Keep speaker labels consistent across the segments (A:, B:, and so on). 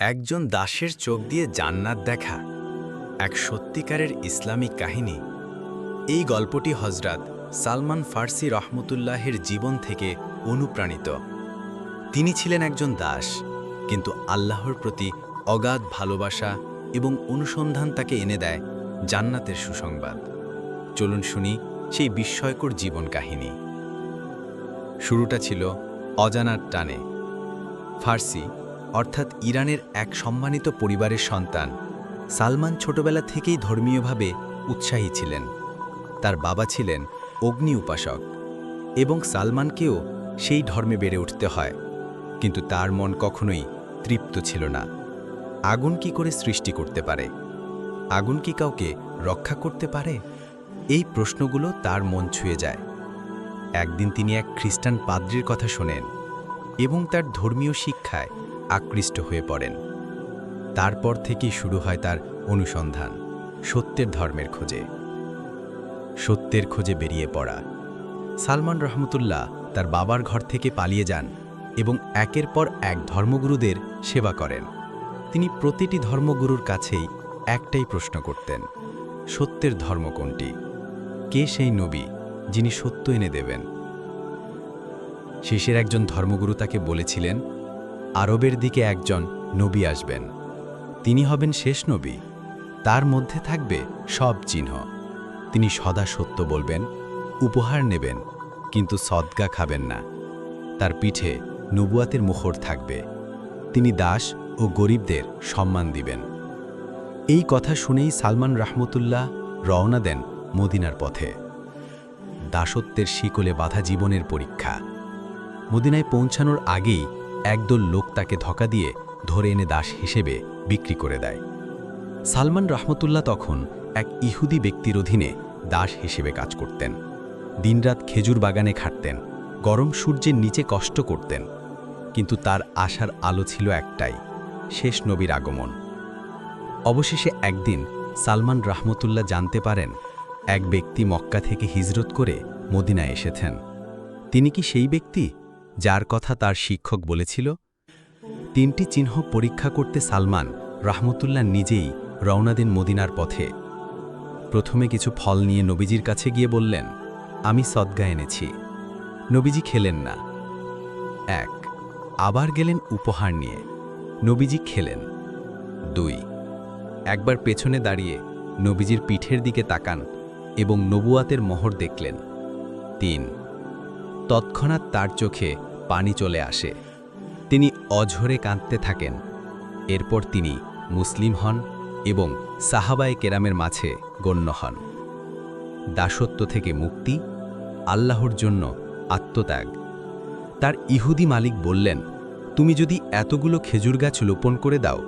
A: একজন দাসের চোখ দিয়ে জান্নাত দেখা এক সত্যিকারের ইসলামিক কাহিনী। এই গল্পটি হজরত সালমান ফার্সি রহমতুল্লাহের জীবন থেকে অনুপ্রাণিত। তিনি ছিলেন একজন দাস, কিন্তু আল্লাহর প্রতি অগাধ ভালোবাসা এবং অনুসন্ধান তাকে এনে দেয় জান্নাতের সুসংবাদ। চলুন শুনি সেই বিস্ময়কর জীবন কাহিনী। শুরুটা ছিল অজানার টানে। ফার্সি অর্থাৎ ইরানের এক সম্মানিত পরিবারের সন্তান। সালমান ছোটবেলা থেকেই ধর্মীয়ভাবে উৎসাহী ছিলেন। তার বাবা ছিলেন অগ্নি উপাসক এবং সালমানকেও সেই ধর্মে বেড়ে উঠতে হয়। কিন্তু তার মন কখনোই তৃপ্ত ছিল না। আগুন কি করে সৃষ্টি করতে পারে? আগুন কি কাউকে রক্ষা করতে পারে? এই প্রশ্নগুলো তার মন ছুঁয়ে যায়। একদিন তিনি এক খ্রিস্টান পাদ্রির কথা শোনেন এবং তার ধর্মীয় শিক্ষায় আকৃষ্ট হয়ে পড়েন। তারপর থেকেই শুরু হয় তার অনুসন্ধান, সত্যের ধর্মের খোঁজে। সত্যের খোঁজে বেরিয়ে পড়া। সালমান রহমতুল্লাহ তার বাবার ঘর থেকে পালিয়ে যান এবং একের পর এক ধর্মগুরুদের সেবা করেন। তিনি প্রতিটি ধর্মগুরুর কাছেই একটাই প্রশ্ন করতেন, সত্যের ধর্ম কোনটি? কে সেই নবী যিনি সত্য এনে দেবেন? শেষের একজন ধর্মগুরু তাকে বলেছিলেন আরবের দিকে একজন নবী আসবেন। তিনি হবেন শেষ নবী। তার মধ্যে থাকবে সব চিহ্ন। তিনি সদা সত্য বলবেন, উপহার নেবেন, কিন্তু সদ্গা খাবেন না। তার পিঠে নবুয়াতের মুখর থাকবে। তিনি দাস ও গরিবদের সম্মান দিবেন। এই কথা শুনেই সালমান রাহমতুল্লাহ রওনা দেন মদিনার পথে। দাসত্বের শিকলে বাধা জীবনের পরীক্ষা। মদিনায় পৌঁছানোর আগেই একদল লোক তাকে ধকা দিয়ে ধরে এনে দাস হিসেবে বিক্রি করে দেয়। সালমান রহমতুল্লাহ তখন এক ইহুদি ব্যক্তির অধীনে দাস হিসেবে কাজ করতেন। দিনরাত খেজুর বাগানে খাটতেন, গরম সূর্যের নিচে কষ্ট করতেন, কিন্তু তার আশার আলো ছিল একটাই, শেষ নবীর আগমন। অবশেষে একদিন সালমান রাহমতুল্লাহ জানতে পারেন, এক ব্যক্তি মক্কা থেকে হিজরত করে মদিনায় এসেছেন। তিনি কি সেই ব্যক্তি? যার কথা তার শিক্ষক বলেছিল, তিনটি চিহ্ন পরীক্ষা করতে সালমান রাহমতুল্লাহ নিজেই রওনা দেন মদিনার পথে। প্রথমে কিছু ফল নিয়ে নবীজির কাছে গিয়ে বললেন, আমি সদ্গা এনেছি। নবীজি খেলেন না। এক, আবার গেলেন উপহার নিয়ে। নবীজি খেলেন। দুই, একবার পেছনে দাঁড়িয়ে নবীজির পিঠের দিকে তাকান এবং নবুয়াতের মোহর দেখলেন। তিন, তৎক্ষণাৎ তার চোখে পানি চলে আসে। তিনি অঝরে কাঁদতে থাকেন। এরপর তিনি মুসলিম হন এবং সাহাবায়ে কেরামের মাঝে গণ্য হন। দাসত্ব থেকে মুক্তি, আল্লাহর জন্য আত্মত্যাগ। তার ইহুদি মালিক বললেন, তুমি যদি এতগুলো খেজুর গাছ লোপণ করে দাও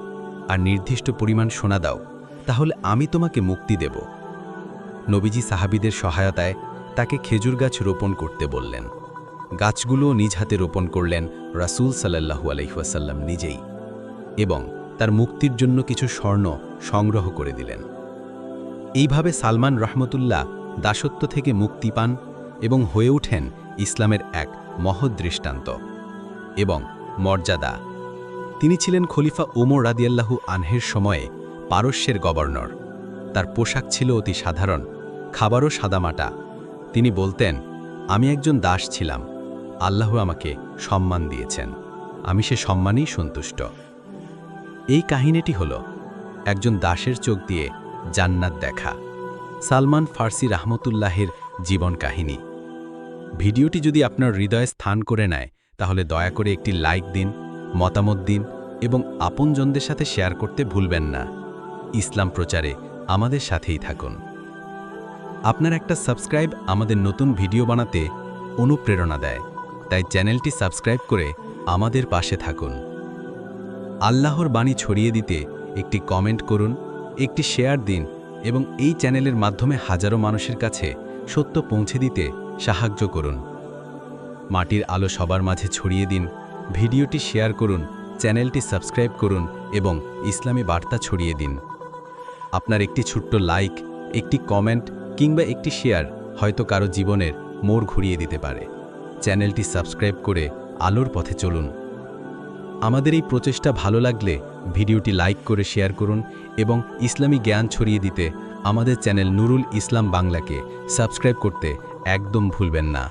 A: আর নির্দিষ্ট পরিমাণ সোনা দাও, তাহলে আমি তোমাকে মুক্তি দেব। নবীজি সাহাবিদের সহায়তায় তাকে খেজুর গাছ রোপণ করতে বললেন। গাছগুলো নিজ হাতে রোপণ করলেন রাসূল সাল্লাহু আলহিহাসাল্লাম নিজেই এবং তার মুক্তির জন্য কিছু স্বর্ণ সংগ্রহ করে দিলেন। এইভাবে সালমান রহমতুল্লাহ দাসত্ব থেকে মুক্তি পান এবং হয়ে ওঠেন ইসলামের এক মহৎ দৃষ্টান্ত এবং মর্যাদা। তিনি ছিলেন খলিফা ওমর রাদিয়াল্লাহু আনহের সময়ে পারস্যের গভর্নর। তার পোশাক ছিল অতি সাধারণ, খাবারও সাদামাটা। তিনি বলতেন, আমি একজন দাস ছিলাম। আল্লাহ আমাকে সম্মান দিয়েছেন। আমি সে সম্মানেই সন্তুষ্ট। এই কাহিনীটি হল একজন দাসের চোখ দিয়ে জান্নাত দেখা। সালমান ফার্সি রাহমতুল্লাহের জীবন কাহিনী। ভিডিওটি যদি আপনার হৃদয়ে স্থান করে নেয়, তাহলে দয়া করে একটি লাইক দিন, মতামত দিন এবং আপনজনদের সাথে শেয়ার করতে ভুলবেন না। ইসলাম প্রচারে আমাদের সাথেই থাকুন। আপনার একটা সাবস্ক্রাইব আমাদের নতুন ভিডিও বানাতে অনুপ্রেরণা দেয়। তাই চ্যানেলটি সাবস্ক্রাইব করে আমাদের পাশে থাকুন। আল্লাহর বাণী ছড়িয়ে দিতে একটি কমেন্ট করুন, একটি শেয়ার দিন এবং এই চ্যানেলের মাধ্যমে হাজারো মানুষের কাছে সত্য পৌঁছে দিতে সাহায্য করুন। মাটির আলো সবার মাঝে ছড়িয়ে দিন, ভিডিওটি শেয়ার করুন, চ্যানেলটি সাবস্ক্রাইব করুন এবং ইসলামী বার্তা ছড়িয়ে দিন। আপনার একটি ছোট্ট লাইক, একটি কমেন্ট কিংবা একটি শেয়ার হয়তো কারও জীবনের মোড় ঘুরিয়ে দিতে পারে। চ্যানেলটি সাবস্ক্রাইব করে আলোর পথে চলুন। আমাদের এই প্রচেষ্টা ভালো লাগলে ভিডিওটি লাইক করে শেয়ার করুন এবং ইসলামী জ্ঞান ছড়িয়ে দিতে আমাদের চ্যানেল নুরুল ইসলাম বাংলাকে সাবস্ক্রাইব করতে একদম ভুলবেন না।